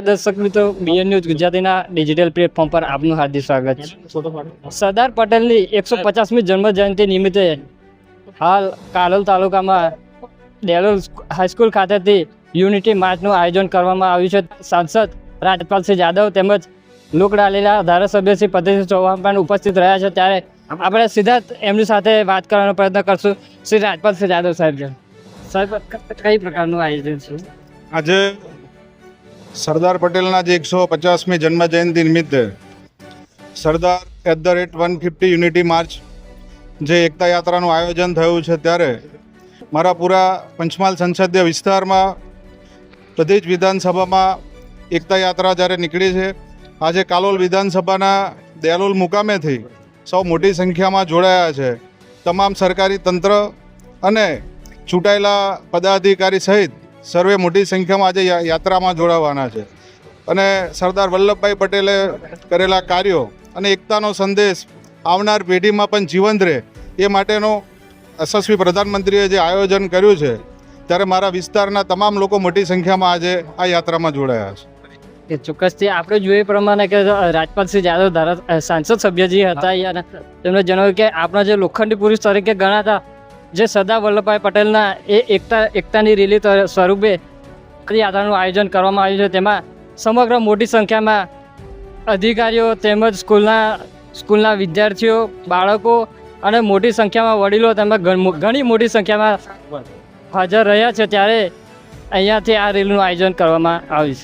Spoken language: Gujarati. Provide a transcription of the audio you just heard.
દર્શક મિત્રો બીએન ન્યૂઝ ગુજરાતીના ડિજિટલ પ્લેટફોર્મ પર આપનું હાર્દિક સ્વાગત છે. સરદાર પટેલની એકસો પચાસમી જન્મ જયંતિ નિમિત્તે હાલ કાલોલ તાલુકામાં ડેલોલ હાઈસ્કૂલ ખાતેથી યુનિટી માર્ચનું આયોજન કરવામાં આવ્યું છે. સાંસદ રાજપાલસિંહ જાદવ તેમજ લોકડાલીલા ધારાસભ્ય શ્રી પદ્ધતિ ચૌહાણ પણ ઉપસ્થિત રહ્યા છે. ત્યારે આપણે સીધા એમની સાથે વાત કરવાનો પ્રયત્ન કરશું. શ્રી રાજપાલસિંહ જાદવ સાહેબ સાહેબ, કઈ પ્રકારનું આયોજન છે? આજે સરદાર પટેલના જે એકસો પચાસમી જન્મજયંતિ નિમિત્તે Sardar at the rate one fifty unity march જે એકતા યાત્રાનું આયોજન થયું છે ત્યારે મારા પૂરા પંચમહાલ સંસદીય વિસ્તારમાં બધી જ વિધાનસભામાં એકતા યાત્રા જ્યારે નીકળી છે, આજે કાલોલ વિધાનસભાના દેલોલ મુકામેથી સૌ મોટી સંખ્યામાં જોડાયા છે. તમામ સરકારી તંત્ર અને ચૂંટાયેલા પદાધિકારી સહિત સર્વે મોટી સંખ્યામાં આજે યાત્રામાં જોડાવાના છે. અને સરદાર વલ્લભભાઈ પટેલે કરેલા કાર્યો અને એકતાનો સંદેશ આવનાર પેઢીમાં પણ જીવંત રહે એ માટેનો યશસ્વી પ્રધાનમંત્રીએ જે આયોજન કર્યું છે, ત્યારે મારા વિસ્તારના તમામ લોકો મોટી સંખ્યામાં આજે આ યાત્રામાં જોડાયા છે. એ ચોક્કસથી આપણે જોઈએ પ્રમાણે કે રાજપાલસિંહ યાદવ ધારા સાંસદ સભ્યજી હતા તેમણે જણાવ્યું કે, આપણા જે લોખંડી પુરુષ તરીકે ગણાતા જે સરદાર વલ્લભભાઈ પટેલના એ એકતા એકતાની રેલી સ્વરૂપે યાત્રાનું આયોજન કરવામાં આવ્યું છે. તેમાં સમગ્ર મોટી સંખ્યામાં અધિકારીઓ તેમજ સ્કૂલના સ્કૂલના વિદ્યાર્થીઓ, બાળકો અને મોટી સંખ્યામાં વડીલો તેમજ ઘણી મોટી સંખ્યામાં હાજર રહ્યા છે ત્યારે અહીંયાથી આ રેલીનું આયોજન કરવામાં આવ્યું છે.